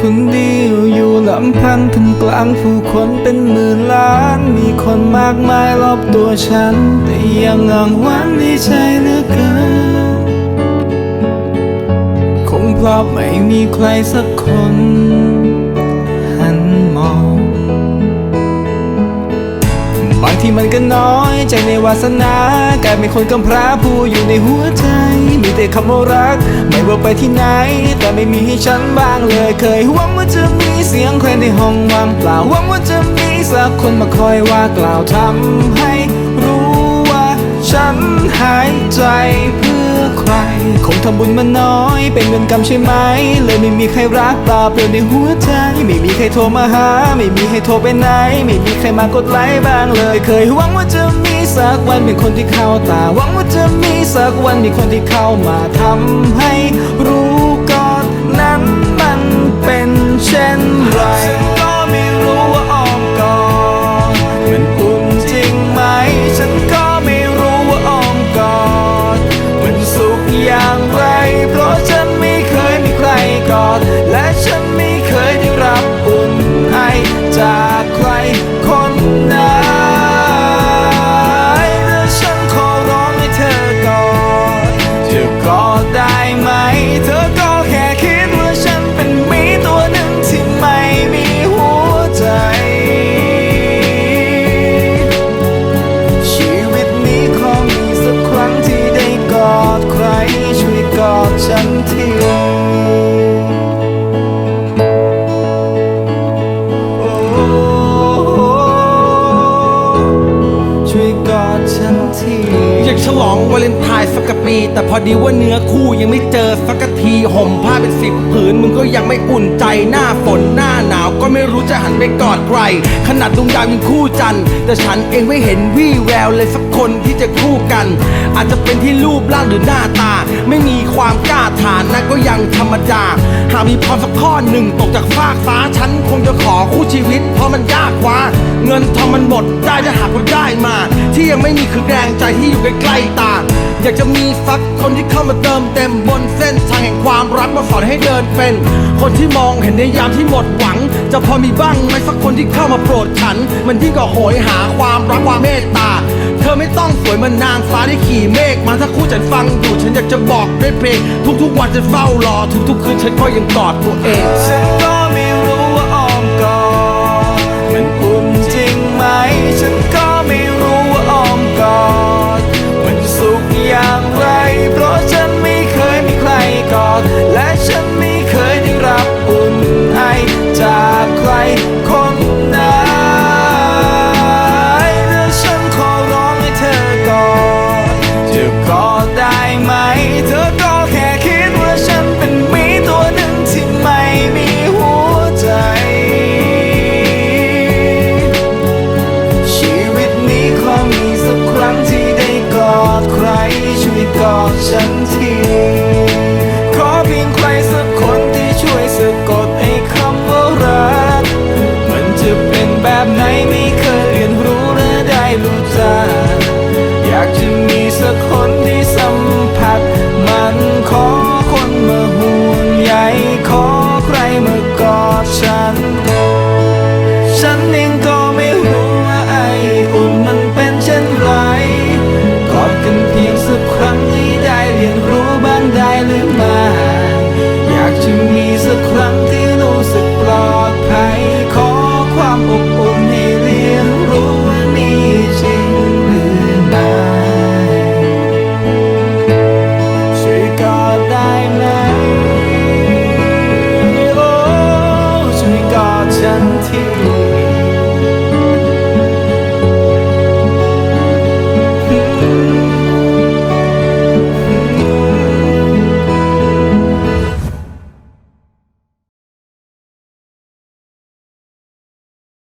คนเดียวอยู่ลำพังท่ามกลางผู้คนเป็นหมื่นล้าน มีคนมากมายรอบตัวฉัน แต่ยังอ่างว้างในใจเหลือเกิน คงเพราะไม่มีใครสักคน ทีมันก็น้อยใจในวาสนากลายเป็นคนกำพร้าผู้อยู่ในหัวใจ มีแต่คำว่ารัก ไม่ว่าไปที่ไหน แต่ไม่มีให้ฉันบ้างเลยเคยหวังว่าจะมีเสียงใครในห้องว่างเปล่าหวังว่าจะมีสักคนมาคอยว่ากล่าวทำให้รู้ว่าฉันหายใจเพื่อใคร คงทำบุญมาน้อย เป็นเงินกำใช่ไหม เลยไม่มีใครรักตาเปลี่ยวในหัวใจ ไม่มีใครโทรมาหา ไม่มีใครโทรไปไหน ไม่มีใครมากดไลค์บ้างเลย เคยหวังว่าจะมีสักวันเป็นคนที่เข้าตา หวังว่าจะมีสักวันมีคนที่เข้ามาทำให้รู้ก่อนนั้นมันเป็นเช่นไร ฉลองวาเลนไทน์สักปี แต่พอดีว่าเนื้อคู่ยังไม่เจอสักทีห่มผ้าเป็นสิบผืน มึงก็ยังไม่อุ่นใจหน้าฝนหน้าหนาวก็ไม่รู้จะหันไปกอดใคร ขนาดดวงดาวยังคู่จันทร์แต่ฉันเองไม่เห็นวี่แววเลยสักคนที่จะคู่กัน อาจจะเป็นที่รูปร่างหรือหน้าตา ไม่มีความกล้าฐานนะก็ยังธรรมดาหากมีพรสักข้อหนึ่งตกจากฟากฟ้าฉันคงจะขอคู่ชีวิต เพราะมันยากกว่า เงินทองมันหมดได้จะหากว่าได้มา ที่ยังไม่มีคือแรงใจที่อยู่ใกล้ตาอยากจะมีสักคนที่เข้ามาเติมเต็มบนเส้นทางแห่งความรักมาสอนให้เดินเป็น คนที่มองเห็นในยามที่หมดหวัง จะพอมีบ้างไหมสักคนที่เข้ามาโปรดฉัน มันยิ่งกว่าโหยหาความรักความเมตตา เธอไม่ต้องสวยเหมันนางฟ้าที่ขี่เมฆมาถ้าคู่ฉันฟังอยู่ฉันอยากจะบอกด้วยเพลงทุกๆวันจะเฝ้ารอทุกๆคืนฉันก็ยังกอดตัวเองากจะมีสักคนที่สัมผัส มันขอคนมาห่วงใยขอใครมากอดฉัน ฉันเองก็ไม่รู้ว่าไออุ่นมันเป็นเช่นไรกอดกันเพียงสักครั้งให้ได้เรียนรู้บ้างได้หรือไม่อยากจะมีสักครั้งที่รู้สึกปลอด 天。